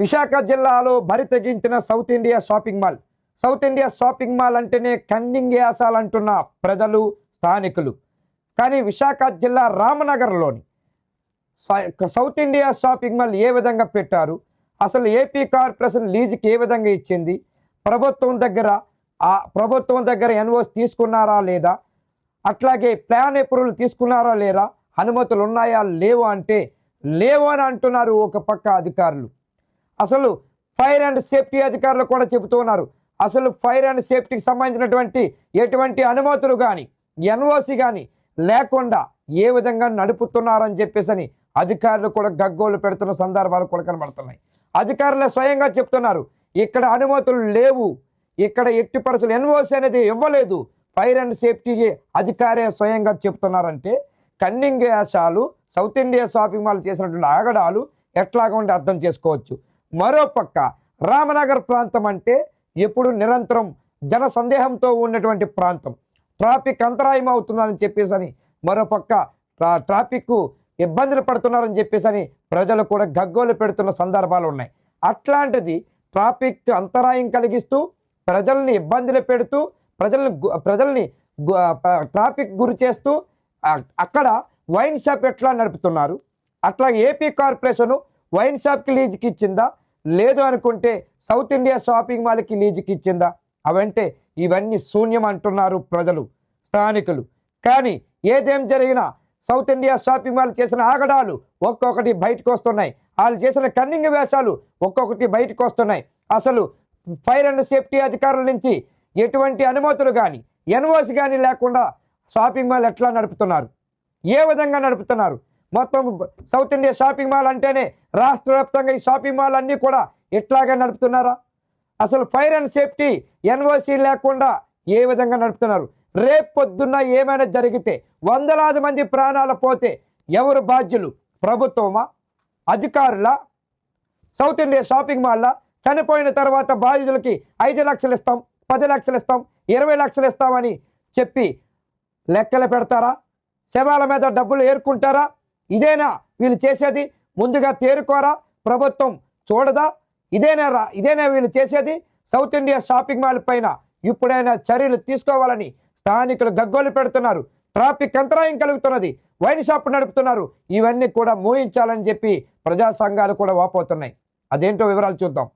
విశాఖ జిల్లాలో బరి తెగించిన south India shopping mall. South India shopping mall అంటేనే కన్నింగ్ యాసాలంటున్న ప్రజలు స్థానికులు. కానీ విశాఖ జిల్లా రామనగర్లోని స- సౌత్ ఇండియా షాపింగ్ మాల్ ఏ విధంగా పెట్టారు? అసలు ఏపీ కార్పొరేషన్ లీజుకి ఏ విధంగా ఇచ్చింది? ప్రభుత్వం దగ్గర ఆ ప్రభుత్వం దగ్గర ఎన్ఓస్ తీసుకున్నారా లేదా? అట్లాగే ప్లాన్ అప్రూవల్ తీసుకున్నారా లేదా? అనుమతులు ఉన్నాయా లేవు అంటే లేవు అని అంటున్నారు ఒక పక్క అధికారులు. అసలు ఫైర్ అండ్ సేఫ్టీ అధికారులు కూడా చెబుతున్నారు అసలు ఫైర్ అండ్ సేఫ్టీకి సంబంధించినటువంటి ఎటువంటి అనుమతులు కానీ ఎన్ఓసి కానీ లేకుండా ఏ విధంగా నడుపుతున్నారని చెప్పేసి అధికారులు కూడా గగ్గోలు పెడుతున్న సందర్భాలు కూడా కనబడుతున్నాయి. అధికారులే స్వయంగా చెప్తున్నారు ఇక్కడ అనుమతులు లేవు ఇక్కడ ఎట్టి పరిస్థితులు ఎన్ఓసి అనేది ఇవ్వలేదు ఫైర్ అండ్ సేఫ్టీకి అధికారే స్వయంగా చెప్తున్నారంటే కన్నింగ్ యాసాలు సౌత్ ఇండియా షాపింగ్ మాల్ చేసినటువంటి ఆగడాలు ఎట్లాగా ఉండి అర్థం చేసుకోవచ్చు. మరోపక్క రామనగర్ ప్రాంతం అంటే ఎప్పుడు నిరంతరం జన సందేహంతో ఉన్నటువంటి ప్రాంతం. ట్రాఫిక్ అంతరాయం అవుతుందని చెప్పేసి అని మరోపక్క ట్రా- ట్రాఫిక్ ఇబ్బందులు పడుతున్నారని చెప్పేసి అని ప్రజలు కూడా గగ్గోలు పెడుతున్న సందర్భాలు ఉన్నాయి. అట్లాంటిది ట్రాఫిక్ అంతరాయం కలిగిస్తూ ప్రజల్ని ఇబ్బందులు పెడుతూ ప్రజల్ని ప్రజల్ని ట్రాఫిక్ గురి చేస్తూ అక్కడ వైన్ షాప్ ఎట్లా నడుపుతున్నారు? అట్లా ఏపీ కార్పొరేషను వైన్ షాప్కి లీజుకి ఇచ్చిందా? లేదు అనుకుంటే సౌత్ ఇండియా షాపింగ్ మాల్కి లీజుకి ఇచ్చిందా? అవంటే ఇవన్నీ శూన్యం అంటున్నారు ప్రజలు స్థానికులు. కానీ ఏదేం జరిగినా సౌత్ ఇండియా షాపింగ్ మాల్ చేసిన ఆగడాలు ఒక్కొక్కటి బయటకు వస్తున్నాయి. వాళ్ళు చేసిన కన్నింగ్ వేషాలు ఒక్కొక్కటి బయటకు వస్తున్నాయి. అసలు ఫైర్ అండ్ సేఫ్టీ అధికారుల నుంచి ఎటువంటి అనుమతులు కానీ ఎన్ఓసి కానీ లేకుండా షాపింగ్ మాల్ ఎట్లా నడుపుతున్నారు? ఏ విధంగా నడుపుతున్నారు? మొత్తం సౌత్ ఇండియా షాపింగ్ మాల్ అంటేనే రాష్ట్ర వ్యాప్తంగా ఈ షాపింగ్ మాల్ అన్నీ కూడా ఎట్లాగా నడుపుతున్నారా? అసలు ఫైర్ అండ్ సేఫ్టీ ఎన్ఓసి లేకుండా ఏ విధంగా నడుపుతున్నారు? రేపు పొద్దున్న ఏమైనా జరిగితే వందలాది మంది ప్రాణాలు పోతే ఎవరు బాధ్యులు? ప్రభుత్వమా? అధికారుల? సౌత్ ఇండియా షాపింగ్ మాల్లా? చనిపోయిన తర్వాత బాధితులకి ఐదు లక్షలు ఇస్తాం పది లక్షలు ఇస్తాం ఇరవై లక్షలు ఇస్తామని చెప్పి లెక్కలు పెడతారా? శవాల మీద డబ్బులు ఏరుకుంటారా? ఇదేనా వీళ్ళు చేసేది? ముందుగా తేరుకోరా ప్రభుత్వం చూడదా? ఇదేనా రా ఇదేనా వీళ్ళు చేసేది? సౌత్ ఇండియా షాపింగ్ మాల్ పైన ఇప్పుడైనా చర్యలు తీసుకోవాలని స్థానికులు గగ్గోలు పెడుతున్నారు. ట్రాఫిక్ అంతరాయం కలుగుతున్నది. వైన్ షాప్ నడుపుతున్నారు. ఇవన్నీ కూడా మూయించాలని చెప్పి ప్రజా సంఘాలు కూడా వాపోతున్నాయి. అదేంటో వివరాలు చూద్దాం.